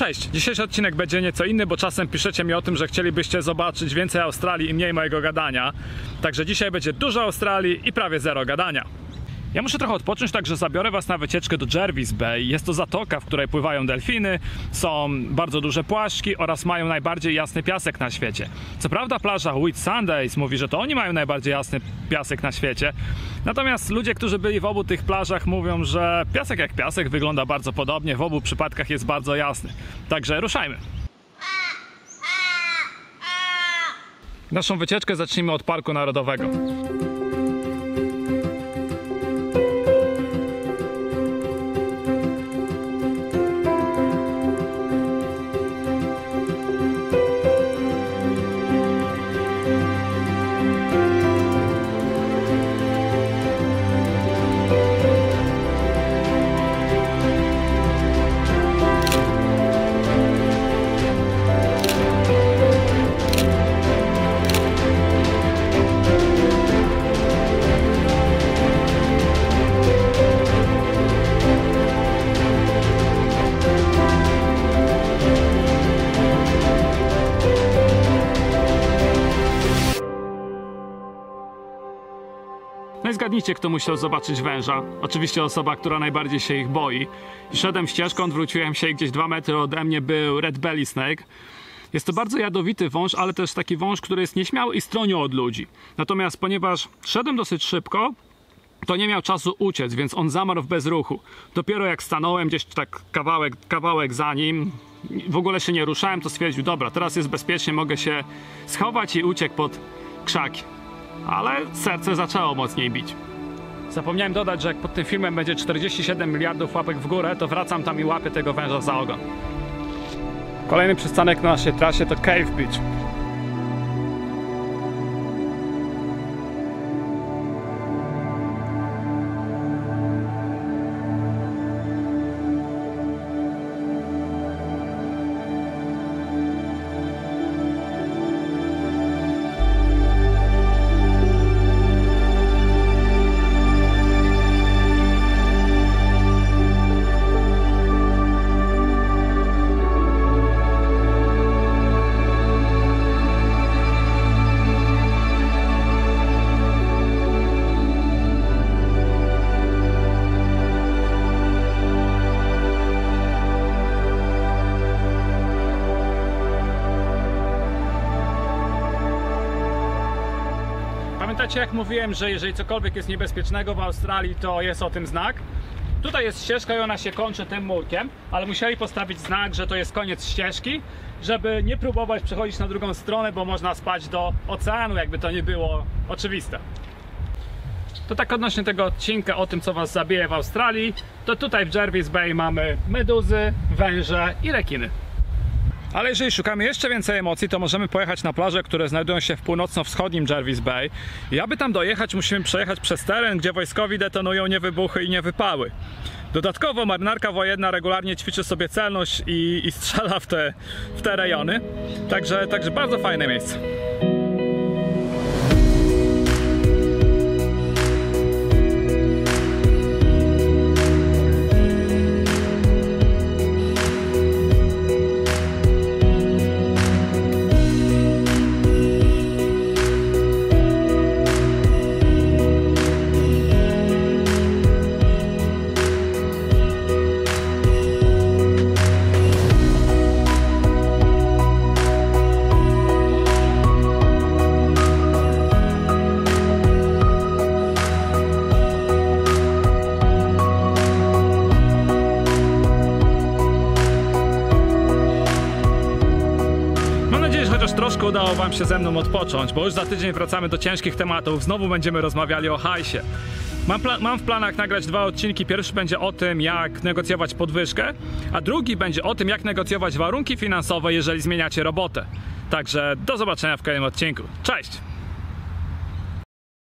Cześć! Dzisiejszy odcinek będzie nieco inny, bo czasem piszecie mi o tym, że chcielibyście zobaczyć więcej Australii i mniej mojego gadania. Także dzisiaj będzie dużo Australii i prawie zero gadania. Ja muszę trochę odpocząć, także zabiorę Was na wycieczkę do Jervis Bay. Jest to zatoka, w której pływają delfiny, są bardzo duże płaszczki oraz mają najbardziej jasny piasek na świecie. Co prawda plaża Whit Sundays mówi, że to oni mają najbardziej jasny piasek na świecie. Natomiast ludzie, którzy byli w obu tych plażach mówią, że piasek jak piasek wygląda bardzo podobnie, w obu przypadkach jest bardzo jasny. Także ruszajmy. Naszą wycieczkę zacznijmy od Parku Narodowego. No i zgadnijcie, kto musiał zobaczyć węża. Oczywiście osoba, która najbardziej się ich boi. Szedłem ścieżką, odwróciłem się i gdzieś dwa metry ode mnie był Red Belly Snake. Jest to bardzo jadowity wąż, ale też taki wąż, który jest nieśmiały i stronią od ludzi. Natomiast ponieważ szedłem dosyć szybko, to nie miał czasu uciec, więc on zamarł w bezruchu. Dopiero jak stanąłem gdzieś tak kawałek, kawałek za nim, w ogóle się nie ruszałem, to stwierdził, dobra, teraz jest bezpiecznie, mogę się schować i uciekł pod krzaki. Ale serce zaczęło mocniej bić. Zapomniałem dodać, że jak pod tym filmem będzie 47 miliardów łapek w górę, to wracam tam i łapię tego węża za ogon. Kolejny przystanek na naszej trasie to Cave Beach. Pamiętacie jak mówiłem, że jeżeli cokolwiek jest niebezpiecznego w Australii, to jest o tym znak? Tutaj jest ścieżka i ona się kończy tym murkiem, ale musieli postawić znak, że to jest koniec ścieżki, żeby nie próbować przechodzić na drugą stronę, bo można spać do oceanu, jakby to nie było oczywiste. To tak odnośnie tego odcinka o tym, co was zabije w Australii, to tutaj w Jervis Bay mamy meduzy, węże i rekiny. Ale jeżeli szukamy jeszcze więcej emocji, to możemy pojechać na plaże, które znajdują się w północno-wschodnim Jervis Bay. I aby tam dojechać, musimy przejechać przez teren, gdzie wojskowi detonują niewybuchy i niewypały. Dodatkowo marynarka wojenna regularnie ćwiczy sobie celność i, i strzela w te, w te rejony. Także, także bardzo fajne miejsce. Troszkę udało Wam się ze mną odpocząć, bo już za tydzień wracamy do ciężkich tematów. Znowu będziemy rozmawiali o hajsie. Mam, mam w planach nagrać dwa odcinki. Pierwszy będzie o tym, jak negocjować podwyżkę, a drugi będzie o tym, jak negocjować warunki finansowe, jeżeli zmieniacie robotę. Także do zobaczenia w kolejnym odcinku. Cześć!